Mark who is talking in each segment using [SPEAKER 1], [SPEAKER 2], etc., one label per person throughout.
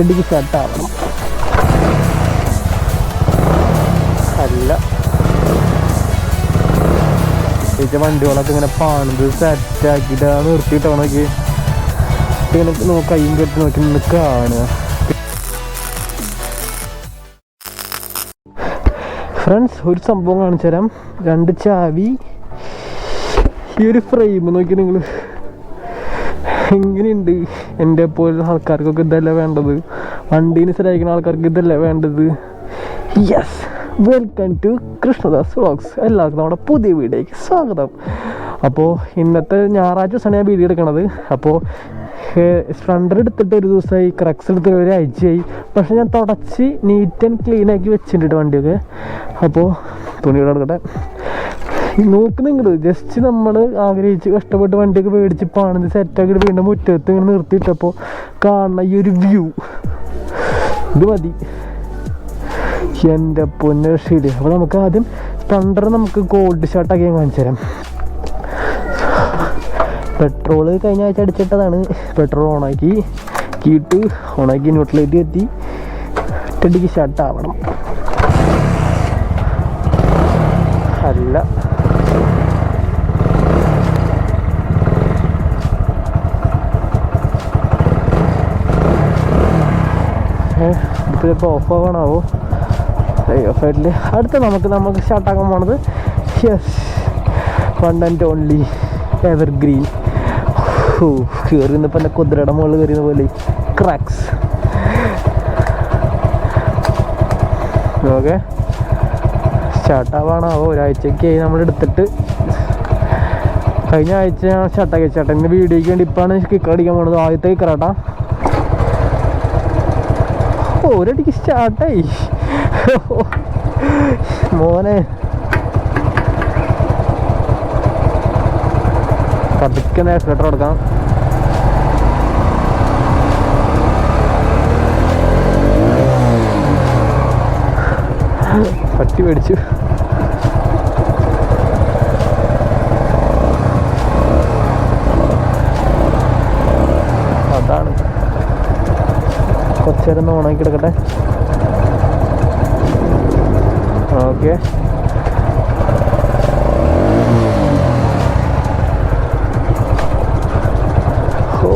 [SPEAKER 1] ഒറ്റടിക്ക് ഷട്ടാവണം അല്ല. വണ്ടികളൊക്കെ ഇങ്ങനെ പാണത് സെറ്റാക്കിയിട്ട് നിർത്തിയിട്ടോ നോക്കി ഇങ്ങനെ നോക്ക കയ്യും കെട്ടി നോക്കി നിന്ന് കാണുക. ഫ്രണ്ട്സ് ഒരു സംഭവം കാണിച്ചു തരാം രണ്ട് ചാവി ഈ ഒരു ഫ്രെയിം നോക്കി നിങ്ങൾ എങ്ങനെയുണ്ട്? എന്റെ പോലുള്ള ആൾക്കാർക്കൊക്കെ ഇതല്ല വേണ്ടത്? വണ്ടീനെ സഹായിക്കുന്ന ആൾക്കാർക്ക് ഇതല്ലേ വേണ്ടത്? Yes welcome to Krishnadas vlogs എല്ലാവർക്കും നമ്മുടെ പുതിയ വീഡിയോയ്ക്ക് സ്വാഗതം. അപ്പോൾ ഇന്നത്തെ ഞായറാഴ്ച ദിവസമാണ് ഞാൻ വീഡിയോ എടുക്കണത്. അപ്പോൾ സ്പ്ലണ്ടർ എടുത്തിട്ട് ഒരു ദിവസമായി ക്രക്സ് എടുത്തിട്ട് ഒരു ആഴ്ചയായി. പക്ഷെ ഞാൻ തുടച്ച് നീറ്റ് ആൻഡ് ക്ലീൻ ആക്കി വെച്ചിട്ടുണ്ട് വണ്ടിയൊക്കെ. അപ്പോൾ തുണിയുടെ എടുക്കട്ടെ നോക്ക് നിങ്ങൾ ജസ്റ്റ് നമ്മൾ ആഗ്രഹിച്ച് കഷ്ടപ്പെട്ട് വണ്ടിയൊക്കെ മേടിച്ച് പാണത് സെറ്റാക്കിയിട്ട് വീണ്ടും മുറ്റത്ത് ഇങ്ങനെ നിർത്തിയിട്ടപ്പോൾ കാണുന്ന ഈ ഒരു വ്യൂ ഇത് മതി. എന്റെ പൊന്ന ശരി അപ്പോൾ നമുക്ക് ആദ്യം സ്പ്ലണ്ടർ നമുക്ക് ഗോൾഡ് ഷർട്ടാക്കി ഞാൻ കാണിച്ചു തരാം. പെട്രോൾ കഴിഞ്ഞ ആഴ്ച അടിച്ചിട്ടതാണ്. പെട്രോൾ ഓണാക്കി കീട്ട് ഓണാക്കി ന്യൂട്രലേറ്റ് എത്തി ഒറ്റടിക്ക് ഷർട്ടാവണം അല്ല. ഇതിപ്പോൾ ഓഫ് ആവണാവോ? അയ്യോ ഫെഡിൽ അടുത്ത നമുക്ക് നമുക്ക് സ്റ്റാർട്ടാക്കാൻ പോണത്. Yes one and only evergreen കയറി നിന്നപ്പോൾ എന്റെ കുതിരയുടെ മുകളിൽ കയറിയുന്ന പോലെ. ക്രാക്സ് ഓക്കെ സ്റ്റാർട്ടാവാണാവോ ഒരാഴ്ചയ്ക്കായി നമ്മൾ എടുത്തിട്ട്. കഴിഞ്ഞ ആഴ്ച ഞാൻ ഷർട്ടാക്കി ചേട്ടാ ഇന്ന് വീഡിയോയ്ക്ക് വേണ്ടി ഇപ്പോഴാണ് കിക്ക് അടിക്കാൻ പോണത്. ആദ്യത്തെ കിക്കറാട്ടാ ഒരടിക്ക് സ്റ്റാർട്ടായി മോനെ. പതുക്കെ സ്വെറ്റർ കൊടുക്കാം പട്ടി മേടിച്ചു. കുറച്ചേരം ഒന്ന് ഓണാക്കി എടുക്കട്ടെ. ഓക്കെ ഓ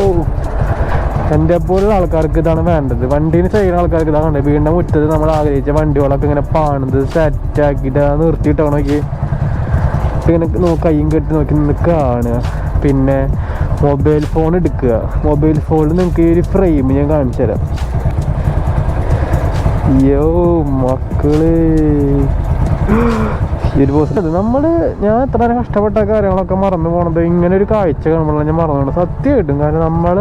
[SPEAKER 1] എന്റെ പോലുള്ള ആൾക്കാർക്ക് ഇതാണ് വേണ്ടത്. വണ്ടീന് ചെയ്യുന്ന ആൾക്കാർക്ക് ഇതാണ് വേണ്ടത്. വീണ്ടും മുറ്റത്ത് നമ്മൾ ആഗ്രഹിച്ച വണ്ടികളൊക്കെ ഇങ്ങനെ പാണത് സെറ്റാക്കിയിട്ട് നിർത്തിയിട്ടോ നോക്കി. ഇങ്ങനെ കൈയും കെട്ടി നോക്കി കാണുക. പിന്നെ മൊബൈൽ ഫോൺ എടുക്കുക. മൊബൈൽ ഫോണിൽ നിങ്ങൾക്ക് ഈ ഒരു ഫ്രെയിം ഞാൻ കാണിച്ചു തരാം യോ മക്കൾ. ഒരു ബോസ് നമ്മൾ ഞാൻ എത്ര നേരം കഷ്ടപ്പെട്ട കാര്യങ്ങളൊക്കെ മറന്നു പോണത്. ഇങ്ങനെ ഒരു കാഴ്ച കാണുമ്പോഴാണ് ഞാൻ മറന്നു സത്യം സത്യമായിട്ടും. കാരണം നമ്മൾ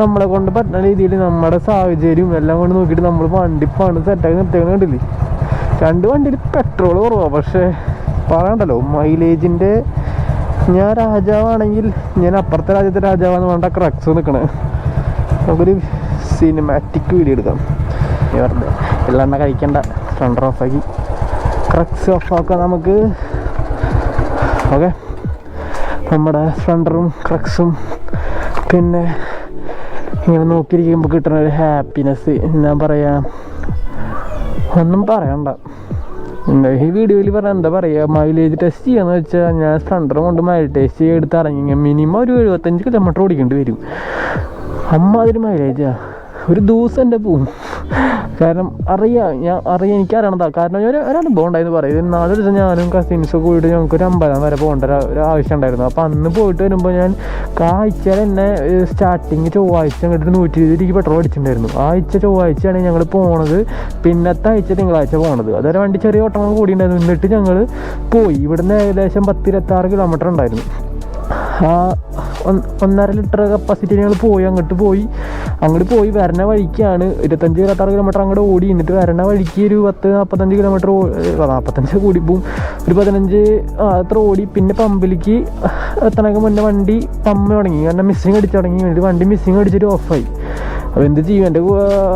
[SPEAKER 1] നമ്മളെ കൊണ്ട് പറ്റുന്ന രീതിയിൽ നമ്മുടെ സാഹചര്യം എല്ലാം കൊണ്ട് നോക്കിയിട്ട് നമ്മൾ വണ്ടി പണ്ട് സെറ്റാക്കി നിർത്തിയത് കണ്ടില്ലേ? രണ്ട് വണ്ടിയിൽ പെട്രോൾ കുറവാണ് പക്ഷേ പറയണ്ടല്ലോ മൈലേജിന്റെ ഞാൻ രാജാവാണെങ്കിൽ ഞാൻ അപ്പുറത്തെ രാജ്യത്തെ രാജാവാന്ന് വേണ്ട ക്രക്സ് നിൽക്കണേ നമുക്കൊരു സിനിമാറ്റിക് വീഡിയോ എടുക്കാം. വെറുതെ. എള്ളെണ്ണ കഴിക്കണ്ട. ഫ്രണ്ട് ഓഫാക്കി ക്രക്സ് ഓഫാക്കാം നമുക്ക്. ഓക്കെ നമ്മുടെ സ്പ്ലണ്ടറും ക്രക്സും പിന്നെ ഇങ്ങനെ നോക്കിയിരിക്കുമ്പോൾ കിട്ടുന്ന ഒരു ഹാപ്പിനെസ് എന്നാ പറയാ? ഒന്നും പറയണ്ട. ഈ വീഡിയോയിൽ പറഞ്ഞാൽ എന്താ പറയുക മൈലേജ് ടെസ്റ്റ് ചെയ്യാന്ന് വെച്ചാൽ ഞാൻ സ്പ്ലണ്ടർ കൊണ്ട് മൈലേജ് ടെസ്റ്റ് ചെയ്ത് എടുത്ത് ഇറങ്ങി മിനിമം ഒരു എഴുപത്തഞ്ച് കിലോമീറ്റർ ഓടിക്കേണ്ടി വരും. അമ്മ അതിന് മൈലേജാ ഒരു ദിവസം എന്റെ പോവും കാരണം അറിയാം ഞാൻ അറിയാം എനിക്കറിയണതാ. കാരണം ഞാൻ ഒരനുഭവം ഉണ്ടായിരുന്നു പറയും. നാല് ദിവസം ഞാനും കസിൻസൊക്കെ പോയിട്ട് ഞങ്ങൾക്ക് ഒരു അമ്പലം വരെ പോകേണ്ട ഒരു- ആവശ്യം ഉണ്ടായിരുന്നു അപ്പോൾ അന്ന് പോയിട്ട് വരുമ്പോൾ ഞാൻ ആഴ്ച തന്നെ സ്റ്റാർട്ടിങ് ചൊവ്വാഴ്ച അങ്ങോട്ട് നൂറ്റി ഇരുപത് രൂപയ്ക്ക് പെട്രോൾ അടിച്ചിട്ടുണ്ടായിരുന്നു ആഴ്ച ചൊവ്വാഴ്ചയാണ് ഞങ്ങൾ പോണത്. പിന്നത്തെ ആഴ്ച തിങ്കളാഴ്ച പോണത്. അതൊരു വണ്ടി ചെറിയ ഓട്ടങ്ങൾ കൂടി ഉണ്ടായിരുന്നു എന്നിട്ട് ഞങ്ങൾ പോയി. ഇവിടുന്ന് ഏകദേശം പത്ത് ഇരുപത്താറ് കിലോമീറ്റർ ഉണ്ടായിരുന്നു. ആ ഒന്ന് ഒന്നര ലിറ്റർ കപ്പാസിറ്റി ഞങ്ങൾ പോയി. അങ്ങോട്ട് പോയി. അങ്ങോട്ട് പോയി വരണ വഴിക്കാണ്. ഇരുപത്തഞ്ച് ഇരുപത്താറ് കിലോമീറ്റർ അങ്ങോട്ട് ഓടി. എന്നിട്ട് വരണ വഴിക്ക് ഒരു പത്ത് നാൽപ്പത്തഞ്ച് കിലോമീറ്റർ നാൽപ്പത്തഞ്ച് കൂടി പോവും. ഒരു പതിനഞ്ച് അത്ര ഓടി. പിന്നെ പമ്പിലേക്ക് എത്തണക്ക് മുന്നേ വണ്ടി പമ്മ തുടങ്ങി. കാരണം മിസ്സിങ് അടിച്ചു തുടങ്ങി. എന്നിട്ട് വണ്ടി മിസ്സിങ് അടിച്ചിട്ട് ഓഫായി അപ്പോൾ എന്ത് ചെയ്യും എന്റെ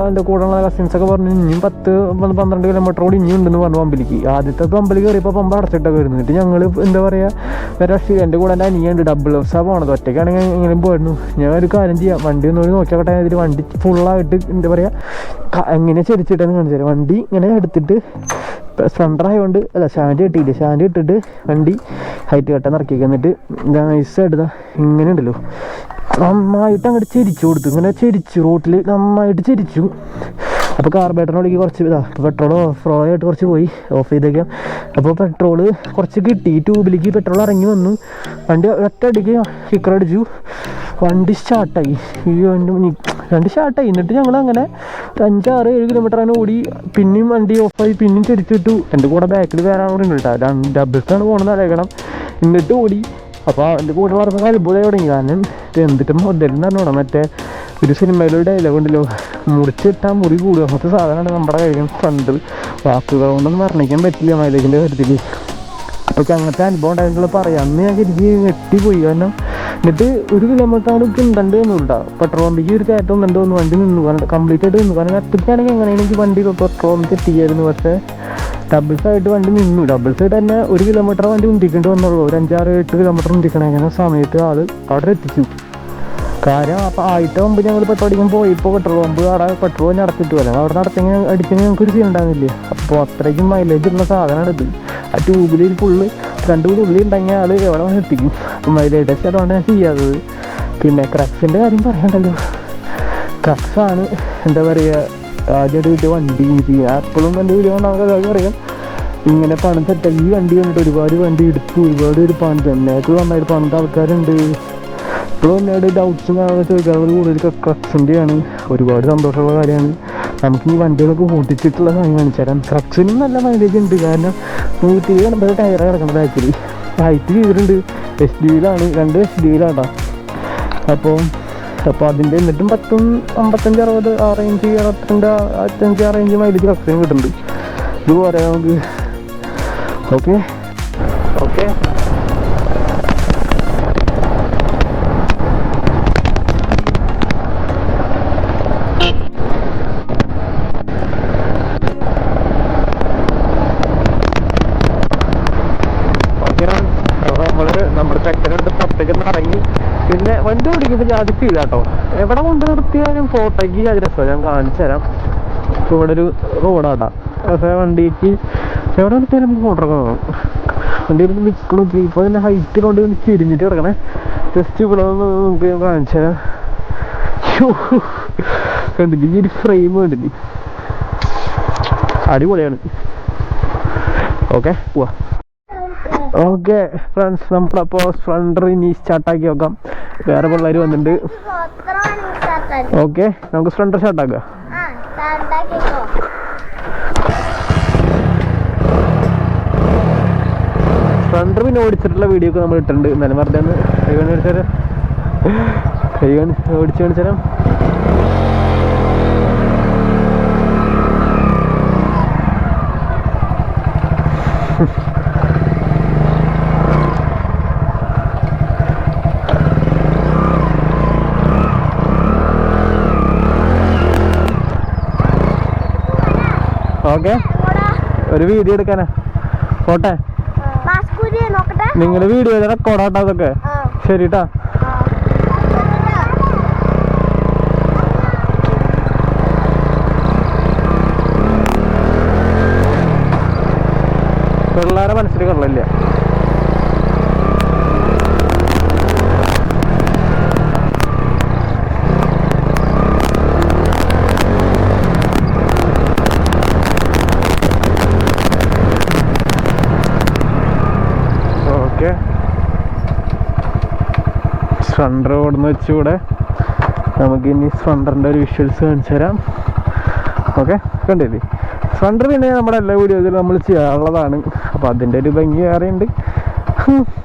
[SPEAKER 1] എന്റെ കൂടെയുള്ള കസിൻസ് ഒക്കെ പറഞ്ഞു ഇനിയും പത്ത് പന്ത്രണ്ട് കിലോമീറ്റർ കൂടി ഇനിയും ഉണ്ടെന്ന് പറഞ്ഞു പമ്പിലേക്ക്. ആദ്യത്തെ പമ്പിൽ കയറിയപ്പോൾ പമ്പ് അടച്ചിട്ടൊക്കെ വരുന്നു. എന്നിട്ട് ഞങ്ങൾ എന്താ പറയുക വേറെ എന്റെ കൂടെ എന്റെ അനിയുണ്ട് ഡബിൾ ഹൗസാണ് പോകണത് ഒറ്റയ്ക്കാണെങ്കിൽ ഇങ്ങനെ പോയിരുന്നു ഞാൻ ഒരു കാര്യം ചെയ്യാം. വണ്ടി ഒന്ന് നോക്കിയാട്ടെ ഇതിൽ വണ്ടി ഫുള്ളായിട്ട് എന്താ പറയുക എങ്ങനെ ചരിച്ചിട്ടെന്ന് കാണിച്ചു വണ്ടി ഇങ്ങനെ എടുത്തിട്ട് സ്പ്ലെൻഡർ ആയതുകൊണ്ട് അല്ല സ്റ്റാൻഡ് കിട്ടിയില്ല? സ്റ്റാൻഡ് ഇട്ടിട്ട് വണ്ടി ഹൈറ്റ് കെട്ടാൻ ഇറക്കി എന്നിട്ട് നൈസായിട്ട് ഇങ്ങനെ ഉണ്ടല്ലോ. നന്നായിട്ട് അങ്ങോട്ട് ചിരിച്ചു കൊടുത്തു. ഇങ്ങനെ ചിരിച്ചു റോട്ടിൽ നന്നായിട്ട് ചിരിച്ചു. അപ്പോൾ കാർബേറ്ററിനോടേക്ക് കുറച്ച് ഇതാ പെട്രോൾ ഓഫ് ആയിട്ട് കുറച്ച് പോയി ഓഫ് ചെയ്തേക്കാം. അപ്പോൾ പെട്രോൾ കുറച്ച് കിട്ടി ട്യൂബിലേക്ക് പെട്രോൾ ഇറങ്ങി വന്നു. വണ്ടി ഒറ്റ അടിക്ക് കിക്കർ അടിച്ചു. വണ്ടി സ്റ്റാർട്ടായി ഈ വണ്ടി വണ്ടി സ്റ്റാർട്ടായി എന്നിട്ട് ഞങ്ങൾ അങ്ങനെ ഒരു അഞ്ചാറ് ഏഴ് കിലോമീറ്റർ അങ്ങനെ ഓടി. പിന്നെയും വണ്ടി ഓഫായി പിന്നെയും ചിരിച്ചിട്ടു. എന്റെ കൂടെ ബാക്കിൽ വേറെ ആളുണ്ട് കേട്ടോ ഡബിൾസാണ് പോകണമെന്ന് അറിയണം. എന്നിട്ട് ഓടി. അപ്പോൾ എന്റെ കൂടെ പറഞ്ഞ അത്ഭുതമായി തുടങ്ങി കാരണം എന്തിട്ട് മുതലെന്ന് പറഞ്ഞോടാ. മറ്റേ ഒരു സിനിമയിലൊരു ഡയലോഗ് ഉണ്ടല്ലോ. മുറിച്ചിട്ടാൽ മുറി കൂടുക. അങ്ങനത്തെ സാധനമാണ് നമ്മുടെ കഴിയും ഫ്രണ്ട് വാക്കുകൾ കൊണ്ടൊന്നും വർണിക്കാൻ പറ്റില്ല മൈലേജിന്റെ കാര്യത്തിൽ അപ്പോൾ അങ്ങനത്തെ അനുഭവം ഉണ്ടായിട്ടുള്ള പറയാം. അന്ന് ഞാൻ ശരിക്കും ഞെട്ടിപ്പോയി. കാരണം എന്നിട്ട് ഒരു കിലോമീറ്റർ അവിടെ കിണ്ടണ്ട് ഒന്നുമില്ല പെട്രോൾ പമ്പിക്ക് ഒരു കയറ്റം ഒന്നുണ്ട് ഒന്ന് വണ്ടി നിന്നു. കംപ്ലീറ്റ് ആയിട്ട് നിന്നു. കാരണം ഒറ്റയ്ക്കാണെങ്കിൽ എങ്ങനെയാണ് എനിക്ക് വണ്ടി പെട്രോൾ പമ്പ് എത്തിക്കായിരുന്നു. പക്ഷേ ഡബിൾസ് സൈഡ് വണ്ടി നിന്നു. ഡബിൾസ് സൈഡ് തന്നെ ഒരു കിലോമീറ്റർ വണ്ടി ഉന്തിക്കേണ്ടി വന്നുള്ളൂ. ഒരു അഞ്ചാറ് എട്ട് കിലോമീറ്റർ മുന്തിക്കണം അങ്ങനെ സമയത്ത് ആൾ അവിടെ എത്തിച്ചു. കാര്യം അപ്പോൾ ആദ്യത്തെ മുമ്പ് ഞങ്ങൾ പെട്രോൾ അടിക്കാൻ പോയി. ഇപ്പോൾ പെട്രോൾ പമ്പ് അവിടെ പെട്രോൾ തന്നെ അടച്ചിട്ട് പോലെ അവിടെ നടത്തി അടിച്ചെങ്കിൽ ഞങ്ങൾക്ക് ഒരു സീൻ ഉണ്ടാകുന്നില്ല അപ്പോൾ അത്രയ്ക്കും മൈലേജ് ഉള്ള സാധനമാണ് ഇത്. ആ ട്യൂബിലിൽ ഫുള്ള് രണ്ട് മൂന്ന് ഉള്ളി ഉണ്ടെങ്കിൽ ആൾ എവിടെ വന്ന് എത്തിക്കും. മൈലേജ് ടെസ്റ്റ് അതുകൊണ്ട് ഞാൻ ചെയ്യാത്തത്. പിന്നെ ക്രക്സിന്റെ കാര്യം പറയണ്ടല്ലോ. ക്രക്സാണ് എന്താ പറയുക ആദ്യമായിട്ട് കിട്ടിയ വണ്ടി എനിക്ക് അപ്പോഴും എന്റെ വീഡിയോ അതൊക്കെ അറിയാം. ഇങ്ങനെ പണം സെറ്റാക്കി ഈ വണ്ടി കണ്ടിട്ട് ഒരുപാട് വണ്ടി എടുത്തു. ഒരുപാട് പേര് പണിത്. എന്നേക്ക് നന്നായിട്ട് പണിത ആൾക്കാരുണ്ട്. ഇപ്പോഴും എന്നോട് ഡൗട്ട്സും ചോദിക്കാറുള്ളത് കൂടുതൽ ക്രക്സിന്റെയാണ് ഒരുപാട് സന്തോഷമുള്ള കാര്യമാണ്. നമുക്ക് ഈ വണ്ടികളൊക്കെ ഓടിച്ചിട്ടുള്ള സമയം കാണിച്ചു തരാം ക്രക്സിനും നല്ല മൈലേജ് ഉണ്ട്. കാരണം നൂറ്റി കിടന്നത് ടയർ കിടക്കുന്ന ബാക്കിൽ ഹൈറ്റ് ചെയ്തിട്ടുണ്ട്. എസ് ഡി വിലാണ് രണ്ട് എസ് ഡി വിയിലാട്ടോ അപ്പോൾ അപ്പോൾ അതിന്റെ എന്നിട്ടും പത്തും അമ്പത്തഞ്ച് അറുപത് ആ റേഞ്ച് അറുപത്തിരണ്ട് അറുപത്തഞ്ച് ആ റേഞ്ച് മൈലേജ് ക്രക്സിന് കിട്ടുന്നുണ്ട്. ഇത് പറയാം നമുക്ക്. ഓക്കെ ഓക്കെ അത് ഫീൽ കേട്ടോ എവിടെ കൊണ്ട് നിർത്തിയാലും ഫോട്ടോയ്ക്ക് അത് രസമാണ് ഞാൻ കാണിച്ചു തരാം. ഇവിടെ ഒരു റോഡാട്ടാ. പക്ഷേ വണ്ടിക്ക് എവിടെ നിർത്തിയാലും നമുക്ക് ഫോട്ടോ കാണാം വണ്ടി എടുത്ത് നിൽക്കണം ഇപ്പോൾ തന്നെ ഹൈറ്റ് കൊണ്ട് ഒന്ന് തിരിഞ്ഞിട്ട് കിടക്കണേ. ജസ്റ്റ് ഇവിടെ നമുക്ക് ഞാൻ കാണിച്ചു തരാം. കണ്ടില്ല? ഈ ഒരു ഫ്രെയിം കണ്ടില്ലേ? അടിപൊളിയാണ്. ഓക്കെ പോവാ. ഓക്കെ ഫ്രണ്ട്സ് നമ്മളപ്പോൾ സ്പ്ലണ്ടർ ഇനി സ്റ്റാർട്ടാക്കി നോക്കാം. വേറെ പിള്ളേർ വന്നിട്ടുണ്ട് ഓക്കെ നമുക്ക് സ്പ്ലണ്ടർ സ്റ്റാർട്ടാക്കാം സ്പ്ലണ്ടർ പിന്നെ ഓടിച്ചിട്ടുള്ള വീഡിയോ ഒക്കെ നമ്മൾ ഇട്ടിട്ടുണ്ട്. എന്നാലും വെറുതെ ഒന്ന് കൈവൺ കൈ കൈവൺ ഓടിച്ചു കാണിച്ചാലും ഓക്കെ. ഒരു വീഡിയോ എടുക്കാനാ. പോട്ടെ. നിങ്ങൾ വീഡിയോ റെക്കോർഡാട്ടോ അതൊക്കെ. ശരി പിള്ളേരെ മനസ്സിൽ കൊള്ളില്ല ഓക്കെ സ്പണ്ടർ ഓടുന്ന വെച്ചുകൂടെ? നമുക്ക് ഇനി സ്പണ്ടറിന്റെ ഒരു വിഷ്വൽസ് കാണിച്ചു തരാം. ഓക്കെ കണ്ടില്ലേ? സ്പ്ലണ്ടർ പിന്നെ നമ്മുടെ എല്ലാ വീഡിയോസിലും നമ്മൾ ചെയ്യാറുള്ളതാണ്. അപ്പോൾ അതിന്റെ ഒരു ഭംഗി വേറെയുണ്ട്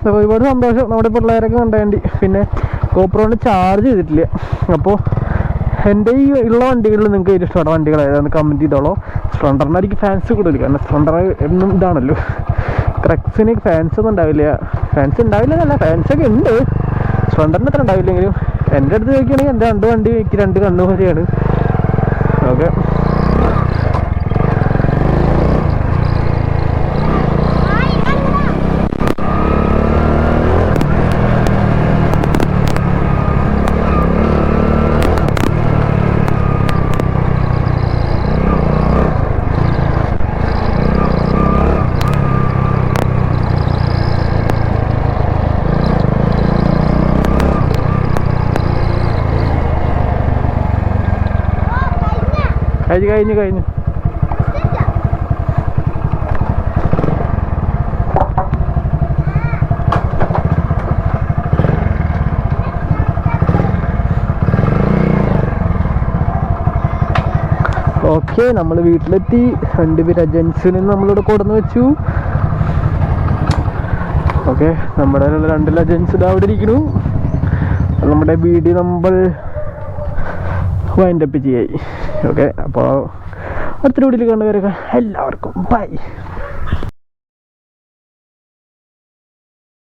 [SPEAKER 1] അപ്പോൾ ഒരുപാട് സന്തോഷം നമ്മുടെ പിള്ളേരൊക്കെ കണ്ടേണ്ടി പിന്നെ കോപ്രോണ്ട് ചാർജ് ചെയ്തിട്ടില്ല. അപ്പോൾ എന്റെ ഈ ഉള്ള വണ്ടികളിൽ നിങ്ങൾക്ക് ഏറ്റവും ഇഷ്ടപ്പെട്ട വണ്ടികൾ ഏതാണ് കമന്റ് ചെയ്തോളൂ. സ്പ്ലണ്ടറിനായിരിക്കും ഫാൻസ് കൂടുതൽ. കാരണം സ്പ്ലണ്ടർ എന്നും ഇതാണല്ലോ. ക്രക്സിന് ഫാൻസ് ഒന്നും ഉണ്ടാവില്ല. ഫാൻസ് ഉണ്ടാവില്ല എന്നല്ല ഫാൻസ് ഒക്കെ ഉണ്ട്. സ്പ്ലണ്ടറിന് അത്ര ഉണ്ടാവില്ലെങ്കിലും എന്റെ അടുത്ത് ചോദിക്കുകയാണെങ്കിൽ എന്റെ രണ്ട് വണ്ടി എനിക്ക് രണ്ട് കണ്ണുപോലെയാണ് ഓക്കെ. കഴിഞ്ഞു കഴിഞ്ഞു കഴിഞ്ഞു. ഓക്കെ നമ്മൾ വീട്ടിലെത്തി. രണ്ടുപേര് നിന്ന് നമ്മളിവിടെ കൊടുന്ന് വെച്ചു. ഓക്കെ നമ്മുടെ രണ്ട് ലജൻസ് അവിടെ ഇരിക്കുന്നു. നമ്മുടെ B D number wind up ചെയ്യായി. Okay അപ്പോൾ അടുത്ത വീഡിയോയിൽ കണ്ടുവരുക എല്ലാവർക്കും ബൈ